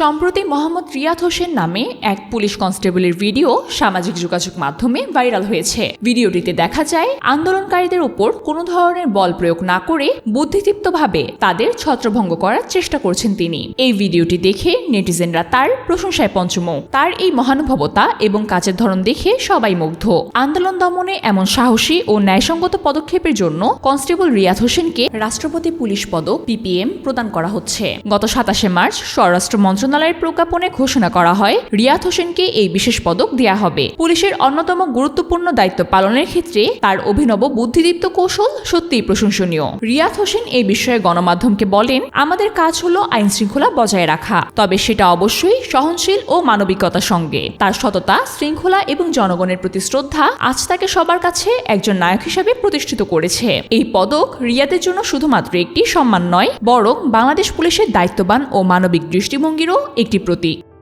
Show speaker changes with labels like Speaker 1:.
Speaker 1: সম্প্রতি মোহাম্মদ রিয়াদ হোসেন নামে এক পুলিশ কনস্টেবলের ভিডিও সামাজিক যোগাযোগ মাধ্যমে ভাইরাল হয়েছে। ভিডিওটিতে দেখা যায়, আন্দোলনকারীদের উপর কোনো ধরনের বল প্রয়োগ না করে বুদ্ধিদীপ্তভাবে তাদের ছত্রভঙ্গ করার চেষ্টা করছেন তিনি। এই ভিডিওটি দেখে নেটিজেনরা তার প্রশংসায় পঞ্চমুখ তার এই মহানুভবতা এবং কাজের ধরন দেখে সবাই মুগ্ধ। আন্দোলন দমনে এমন সাহসী ও ন্যায়সঙ্গত পদক্ষেপের জন্য কনস্টেবল রিয়াদ হোসেনকে রাষ্ট্রপতি পুলিশ পদক, পিপিএম প্রদান করা হচ্ছে। গত সাতাশে মার্চ স্বরাষ্ট্র মন্ত্রণালয়ের প্রজ্ঞাপনে ঘোষণা করা হয়, রিয়াদ হোসেনকে এই বিশেষ পদক দেয়া হবে। পুলিশের অন্যতম গুরুত্বপূর্ণ দায়িত্ব পালনের ক্ষেত্রে তার অভিনব বুদ্ধিদীপ্ত কৌশল সত্যিই প্রশংসনীয়। রিয়াদ হোসেন এই বিষয়ে গণমাধ্যমকে বলেন, আমাদের কাজ হলো আইন শৃঙ্খলা বজায় রাখা, তবে সেটা অবশ্যই সহনশীল ও মানবিকতার সঙ্গে। তার সততা, শৃঙ্খলা এবং জনগণের প্রতি শ্রদ্ধা আজ তাকে সবার কাছে একজন নায়ক হিসেবে প্রতিষ্ঠিত করেছে। এই পদক রিয়াদের জন্য শুধুমাত্র একটি সম্মান নয়, বরং বাংলাদেশ পুলিশের দায়িত্ববান ও মানবিক দৃষ্টিভঙ্গিরও একটি প্রতীক।